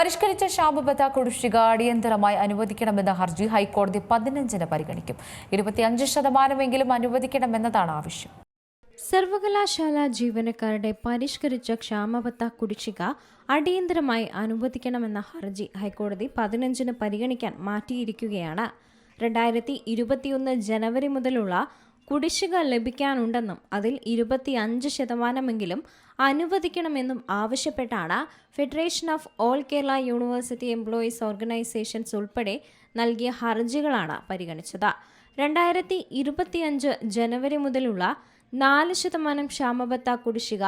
പരിഷ്കരിച്ച ശാപബത്ത കുടിശ്ശിക അടിയന്തരമായി അനുവദിക്കണമെന്ന ഹർജി ഹൈക്കോടതി പതിനഞ്ചിന് പരിഗണിക്കും. ഇരുപത്തിയഞ്ച് ശതമാനമെങ്കിലും അനുവദിക്കണമെന്നതാണ് ആവശ്യം. സർവകലാശാല ജീവനക്കാരുടെ പരിഷ്കരിച്ച ക്ഷാമബത്ത കുടിശ്ശിക അടിയന്തരമായി അനുവദിക്കണമെന്ന ഹർജി ഹൈക്കോടതി പതിനഞ്ചിന് പരിഗണിക്കാൻ മാറ്റിയിരിക്കുകയാണ്. രണ്ടായിരത്തി ഇരുപത്തിയൊന്ന് ജനുവരി മുതലുള്ള കുടിശ്ശിക ലഭിക്കാനുണ്ടെന്നും അതിൽ ഇരുപത്തിയഞ്ച് ശതമാനമെങ്കിലും അനുവദിക്കണമെന്നും ആവശ്യപ്പെട്ടാണ്. Federation of all Kerala university employees organisations ഉൾപ്പെടെ നൽകിയ ഹർജികളാണ് പരിഗണിച്ചത്. രണ്ടായിരത്തി ഇരുപത്തിയഞ്ച് ജനുവരി മുതലുള്ള നാല് ശതമാനം ക്ഷാമബത്ത കുടിശ്ശിക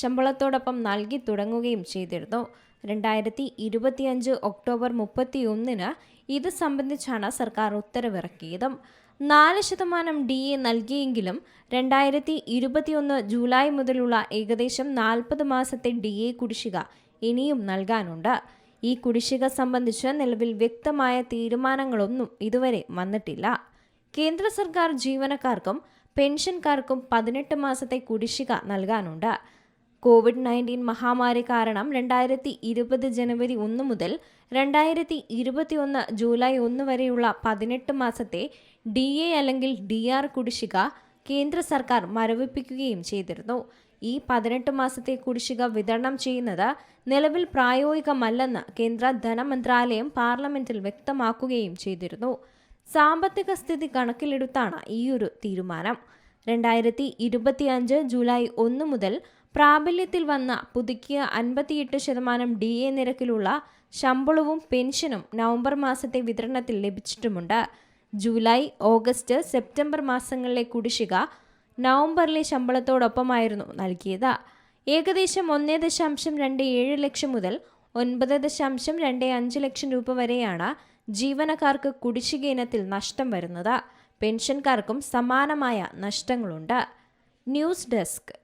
ശമ്പളത്തോടൊപ്പം നൽകി തുടങ്ങുകയും ചെയ്തിരുന്നു. രണ്ടായിരത്തി ഇരുപത്തിയഞ്ച് ഒക്ടോബർ മുപ്പത്തിയൊന്നിന് ഇത് സംബന്ധിച്ചാണ് സർക്കാർ ഉത്തരവിറക്കിയത്. നാല് ശതമാനം ഡി എ നൽകിയെങ്കിലും രണ്ടായിരത്തി ഇരുപത്തിയൊന്ന് ജൂലൈ മുതലുള്ള ഏകദേശം നാൽപ്പത് മാസത്തെ ഡി എ കുടിശ്ശിക ഇനിയും നൽകാനുണ്ട്. ഈ കുടിശ്ശിക സംബന്ധിച്ച് നിലവിൽ വ്യക്തമായ തീരുമാനങ്ങളൊന്നും ഇതുവരെ വന്നിട്ടില്ല. കേന്ദ്ര സർക്കാർ ജീവനക്കാർക്കും പെൻഷൻകാർക്കും പതിനെട്ട് മാസത്തെ കുടിശ്ശിക നൽകാനുണ്ട്. കോവിഡ് നയന്റീൻ മഹാമാരി കാരണം രണ്ടായിരത്തി ഇരുപത് ജനുവരി ഒന്ന് മുതൽ രണ്ടായിരത്തി ഇരുപത്തിയൊന്ന് ജൂലൈ ഒന്ന് വരെയുള്ള പതിനെട്ട് മാസത്തെ ഡി എ അല്ലെങ്കിൽ ഡി ആർ കുടിശ്ശിക കേന്ദ്ര സർക്കാർ മരവിപ്പിക്കുകയും ചെയ്തിരുന്നു. ഈ പതിനെട്ട് മാസത്തെ കുടിശ്ശിക വിതരണം ചെയ്യുന്നത് നിലവിൽ പ്രായോഗികമല്ലെന്ന് കേന്ദ്ര ധനമന്ത്രാലയം പാർലമെന്റിൽ വ്യക്തമാക്കുകയും ചെയ്തിരുന്നു. സാമ്പത്തിക സ്ഥിതി കണക്കിലെടുത്താണ് ഈയൊരു തീരുമാനം. രണ്ടായിരത്തി ഇരുപത്തിയഞ്ച് ജൂലൈ ഒന്ന് മുതൽ പ്രാബല്യത്തിൽ വന്ന പുതുക്കിയ അൻപത്തിയെട്ട് ശതമാനം ഡി എ നിരക്കിലുള്ള ശമ്പളവും പെൻഷനും നവംബർ മാസത്തെ വിതരണത്തിൽ ലഭിച്ചിട്ടുമുണ്ട്. ജൂലൈ ഓഗസ്റ്റ് സെപ്റ്റംബർ മാസങ്ങളിലെ കുടിശ്ശിക നവംബറിലെ ശമ്പളത്തോടൊപ്പമായിരുന്നു നൽകിയത്. ഏകദേശം ഒന്നേ ദശാംശം രണ്ട് ഏഴ് ലക്ഷം മുതൽ ഒൻപത് ദശാംശം രണ്ട് അഞ്ച് ലക്ഷം രൂപ വരെയാണ് ജീവനക്കാർക്ക് കുടിശ്ശിക ഇനത്തിൽ നഷ്ടം വരുന്നത്. പെൻഷൻകാർക്കും സമാനമായ നഷ്ടങ്ങളുണ്ട്. News desk.